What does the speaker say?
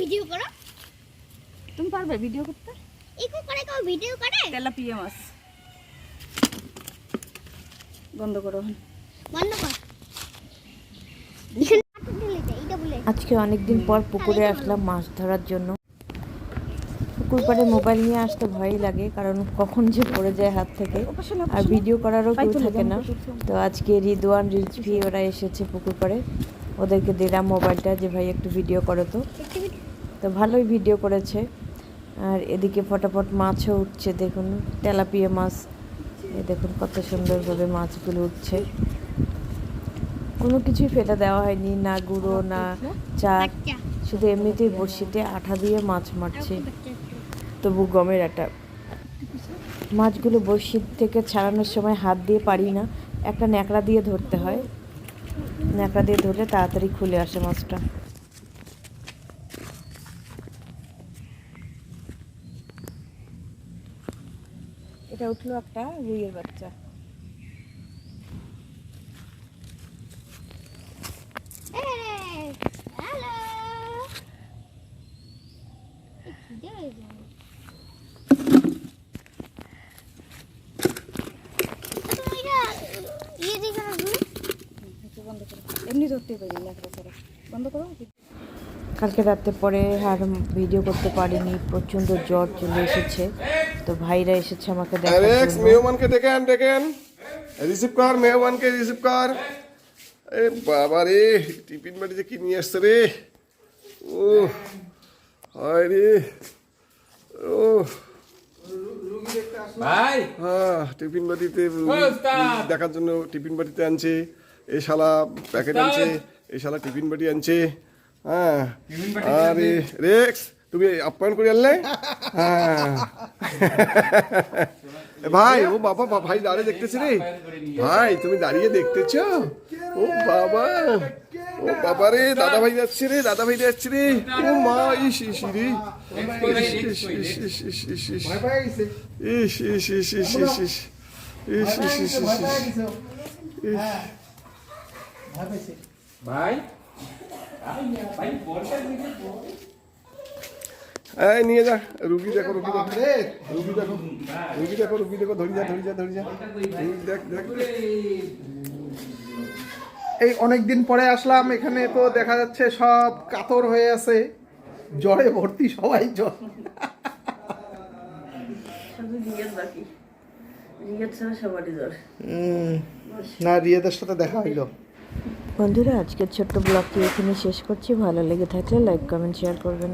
Video করো তুমি পারবে ভিডিও করতে? করে কেউ ভিডিও করে? বন্ধ করো বন্ধ কর। আজকে অনেকদিন পর পুকুরে আসলাম মাছ ধরার জন্য। পুকুর পাড়ে মোবাইল নিয়ে আসতে ভয়ই লাগে কারণ কখন যে পড়ে যায় হাত থেকে। আর ভিডিও করারও কেউ থাকে না। তো আজকে রিদওয়ান রিজভি ওরা এসেছে পুকুর পাড়ে ওদেরকে দিলাম মোবাইলটা যে ভাই একটু ভিডিও করো তো। তো ভালোই ভিডিও করেছে। আর এদিকে ফটাফট মাছও উঠছে দেখুন তেলাপিয়া মাছ। এই দেখুন কত সুন্দরভাবে মাছগুলো উঠছে। কোনো কিছুই ফেলে দেওয়া হয়নি না গুঁড়ো না চাক বাচ্চা শুধু এমনিতেই বড়শিতে আঠা দিয়ে মাছ মারছে। তবু গমের আটা মাছগুলো বড়শি থেকে ছাড়ানোর সময় হাত দিয়ে পারি না। একটা ন্যাকড়া দিয়ে ধরতে হয়। ন্যাকড়া দিয়ে ধরলে তাড়াতাড়ি খুলে আসে মাছটা। এটা উঠল একটা রুইয়ের বাচ্চা এই, হ্যালো এই খিদে হয়ে গেল। তুমি এটা ইয়ে দিয়ে কেন ধুলে? একটু বন্ধ করো এমনি ধরতে পারি ন্যাকড়া ছাড়া। বন্ধ করো? কালকে রাতে পরে আর ভিডিও করতে পারিনি প্রচণ্ড জ্বর চলে এসেছে। তো ভাইরা এসেছে আমাকে অ্যালেক্স মেহমানকে ডেকে আন ডেকে আন রিসিভ কর মেহমানকে রিসিভ কর। এ বাবা রে টিফিন বাড়িতে কি নিয়ে আসছে রে? ও হয় রে। ও ভাই। হ্যাঁ টিফিন বাড়িতে দেখার জন্য টিফিন বাড়িতে আনছে। এই শালা প্যাকেট আনছে এই শালা টিফিন বাটি আনছে হ্যাঁ আরে রেক্স তুমি আপ্যায়ন করে আনলে হ্যাঁ ভাই ও বাবা ভাই দাঁড়িয়ে দেখতেছি রে ভাই তুমি দাঁড়িয়ে দেখতেছ ও বাবা ও বাবা রে দাদা ভাই যাচ্ছে রে দাদা ভাই যাচ্ছে রে ও মা ইস ইস রে ইস ইস ইস ইস ইস ইস ইস ইস ইস ইস ইস ইস ইস ইস ইস ইস ভাই? এই নিয়ে যা। রুগী দেখো রুগী দেখো। রুগী দেখো। রুগী দেখো রুগী দেখো ধরি যা ধরি যা ধরি যা। দেখ দেখ। এই অনেক দিন পরে আসলাম এখানে তো দেখা যাচ্ছে সব কাতর হয়ে আছে। জ্বরে ভর্তি সবাই জ্বর। শুধু রিয়াদ বাকি। রিয়াদ ছাড়া সবারই জ্বর। না রিয়াদের সাথে দেখা হইল। বন্ধুরা আজকের ছোট্ট ব্লগটি এখানে শেষ করছি। ভালো লেগে থাকলে লাইক কমেন্ট শেয়ার করবেন।